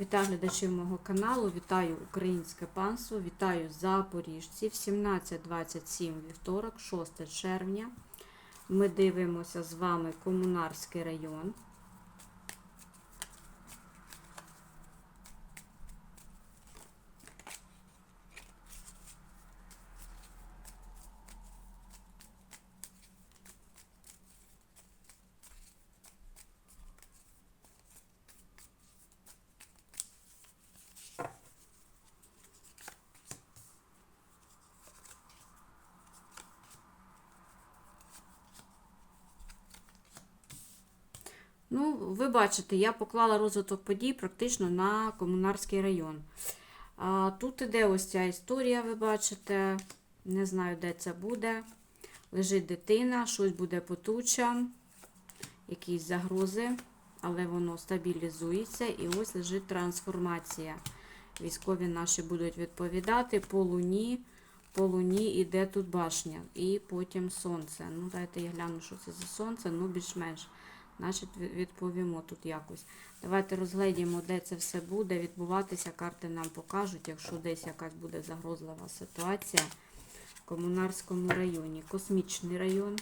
Вітаю глядачів мого каналу, вітаю українське панство, вітаю запоріжців. 17.27 вівторок, 6 червня. Ми дивимося з вами Комунарський район. Ну, ви бачите, я поклала розвиток подій практично на Комунарський район. А, тут іде ось ця історія, ви бачите. Не знаю, де це буде. Лежить дитина, щось буде потуча, якісь загрози, але воно стабілізується. І ось лежить трансформація. Військові наші будуть відповідати по луні. По луні іде тут башня. І потім сонце. Ну, дайте я гляну, що це за сонце, ну більш-менш. Значить, відповімо тут якось. Давайте розглядімо, де це все буде відбуватися. Карти нам покажуть, якщо десь якась буде загрозлива ситуація в Комунарському районі. Космічний район.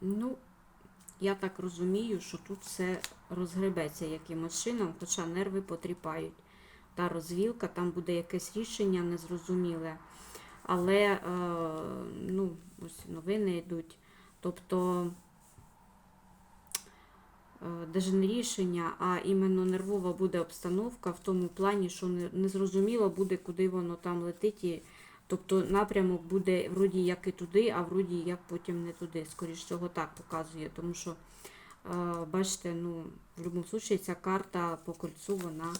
Ну, я так розумію, що тут все розгребеться якимось чином, хоча нерви потріпають. Та розвілка, там буде якесь рішення незрозуміле. Але е, ну, ось новини йдуть. Тобто, е, даже не рішення, а іменно нервова буде обстановка в тому плані, що незрозуміло буде, куди воно там летить. І, тобто напрямок буде вроді як і туди, а вроді як потім не туди. Скоріш всього так показує. Тому що, е, бачите, ну, в будь-якому випадку ця карта по кольцу вона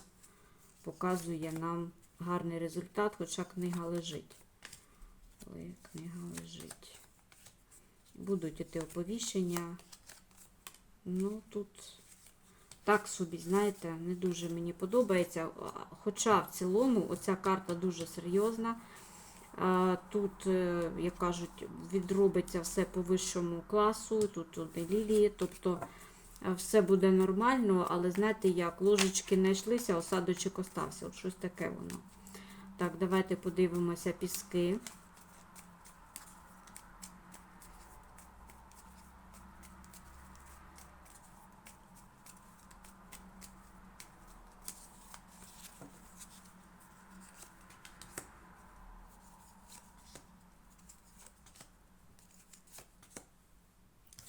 показує нам гарний результат, хоча книга лежить. Але книга лежить. Будуть іти оповіщення. Ну, тут так собі, знаєте, не дуже мені подобається. Хоча в цілому оця карта дуже серйозна. Тут, е, як кажуть, відробиться все по вищому класу, тут одні лілії, тобто е, все буде нормально, але знаєте, як ложечки не йшлися, осадочок остався. От щось таке воно. Так, давайте подивимося піски.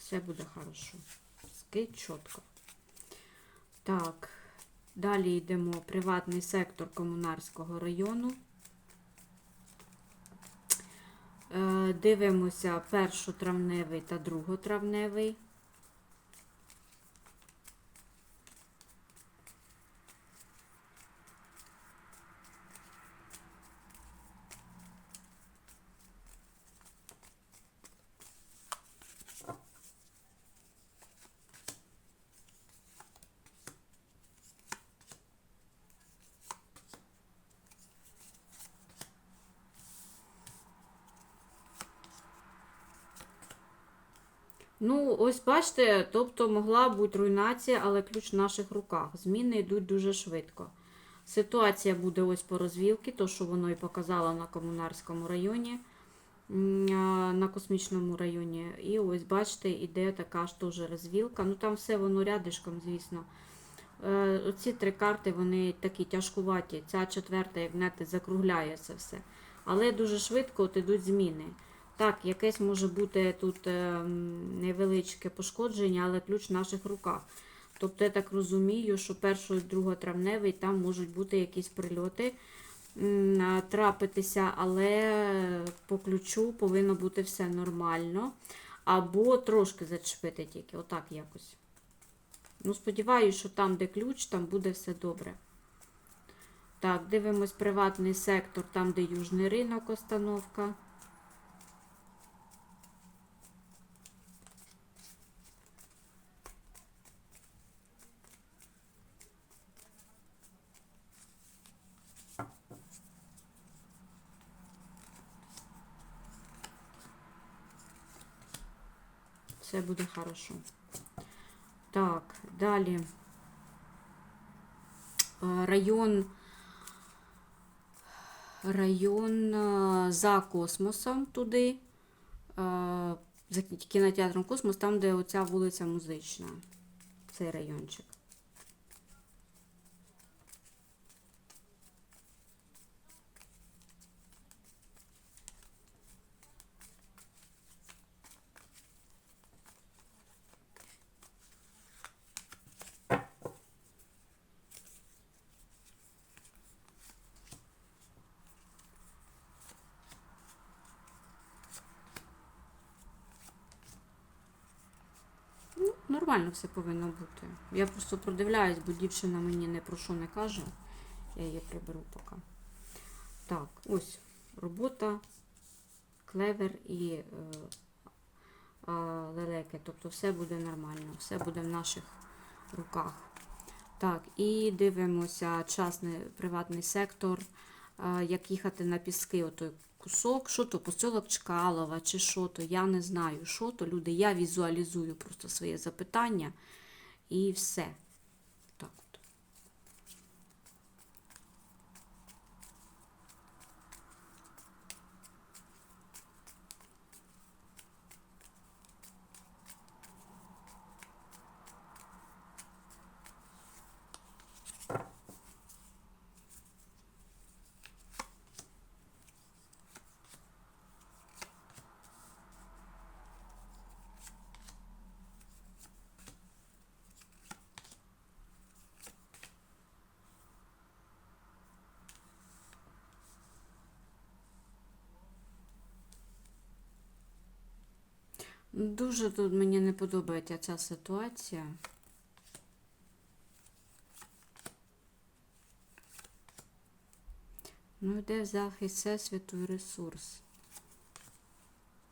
Все буде хорошо. Скид чітко. Так, далі йдемо приватний сектор комунарського району. Е, Дивимося першотравневий та друготравневий. Ну, ось бачите, тобто могла бути руйнація, але ключ в наших руках. Зміни йдуть дуже швидко. Ситуація буде ось по розвілки, то що воно і показало на комунарському районі, на космічному районі. І ось бачите, іде така ж теж розвілка. Ну там все воно рядишком, звісно. Е, Оці три карти вони такі тяжкуваті. Ця четверта, як знаєте, закругляє це все. Але дуже швидко от ідуть зміни. Так, якесь може бути тут е, невеличке пошкодження, але ключ в наших руках. Тобто, я так розумію, що 1 і 2 травневий там можуть бути якісь прильоти трапитися, але по ключу повинно бути все нормально. Або трошки зачепити тільки, отак якось. Ну, сподіваюся, що там, де ключ, там буде все добре. Так, дивимось приватний сектор, там, де южний ринок, остановка. Все буде хорошо. Так, далі. Е, Район. Район е, за космосом туди. е, За кінотеатром Космос, там, де оця вулиця музична. Цей райончик. Ну, нормально все повинно бути. Я просто продивляюсь, бо дівчина мені не про що не каже. Я її приберу поки. Так, ось робота, клевер і е, е, лелеки. Тобто все буде нормально, все буде в наших руках. Так, і дивимося частний приватний сектор, е, як їхати на піски, отой кусок, що то, посілок Чкалова, чи що то, я не знаю, що то, люди, я візуалізую просто своє запитання і все. Так от. Дуже тут мені не подобається ця ситуація. Ну, йде захист всесвіту і ресурс.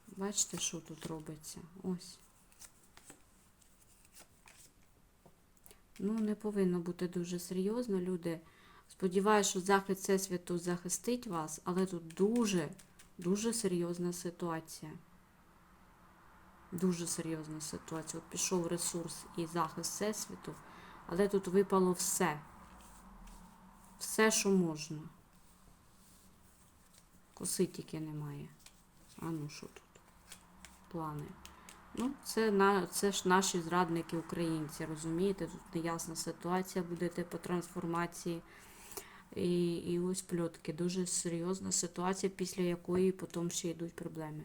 Бачите, що тут робиться? Ось. Ну, не повинно бути дуже серйозно, люди. Сподіваюся, що захист всесвіту захистить вас, але тут дуже, дуже серйозна ситуація. Дуже серйозна ситуація. От пішов ресурс і захист всесвіту, але тут випало все. Все, що можна. Коси тільки немає. А ну що тут? Плани. Ну, це, на, це ж наші зрадники українці, розумієте? Тут неясна ситуація буде по трансформації. І, і ось пльотки. Дуже серйозна ситуація, після якої потім ще йдуть проблеми.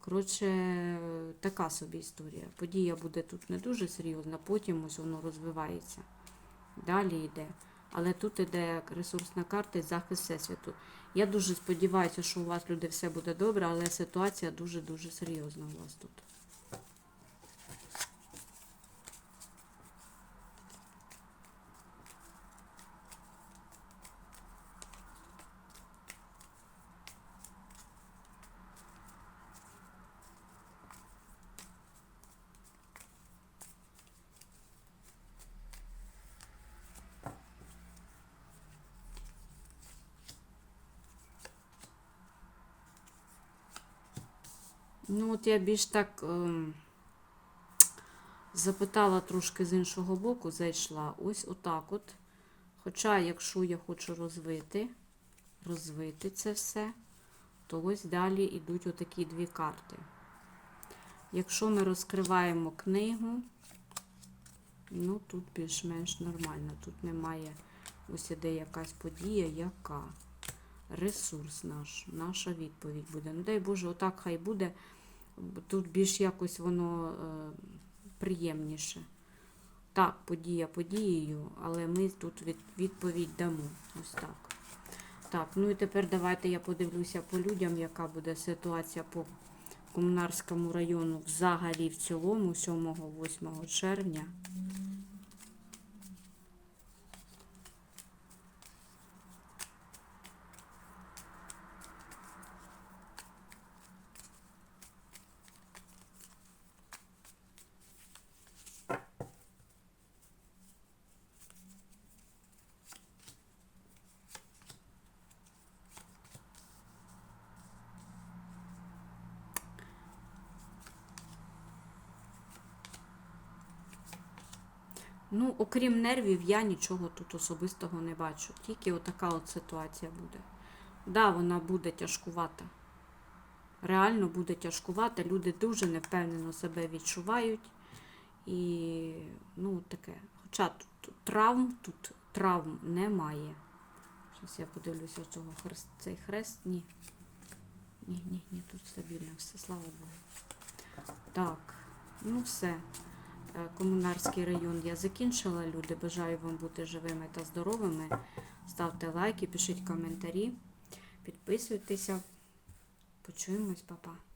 Коротше, така собі історія. Подія буде тут не дуже серйозна, потім ось воно розвивається. Далі йде. Але тут іде ресурсна карта і захист всесвіту. Я дуже сподіваюся, що у вас, люди, все буде добре, але ситуація дуже-дуже серйозна у вас тут. Ну, от я більш так ем, запитала трошки з іншого боку, зайшла. Ось отак от. Хоча, якщо я хочу розвити, розвити це все, то ось далі йдуть отакі дві карти. Якщо ми розкриваємо книгу, ну тут більш-менш нормально. Тут немає, ось іде якась подія, яка. Ресурс наш, наша відповідь буде. Ну, дай Боже, отак хай буде. Тут більш якось воно е, приємніше. Так, подія подією, але ми тут від, відповідь дамо. Ось так. Так, ну і тепер давайте я подивлюся по людям, яка буде ситуація по Комунарському району взагалі в цілому 7-8 червня. Ну, окрім нервів, я нічого тут особистого не бачу. Тільки отака от ситуація буде. Да, вона буде тяжкувата. Реально буде тяжкувата. Люди дуже невпевнено себе відчувають. І, ну, таке. Хоча тут травм, тут травм немає. Зараз я подивлюся цього хрест, цей хрест. Ні. Ні, ні, ні, тут стабільно все, слава Богу. Так, ну все. Е, Комунарський район я закінчила. Люди, бажаю вам бути живими та здоровими. Ставте лайки, пишіть коментарі, підписуйтеся. Почуємось, па-па.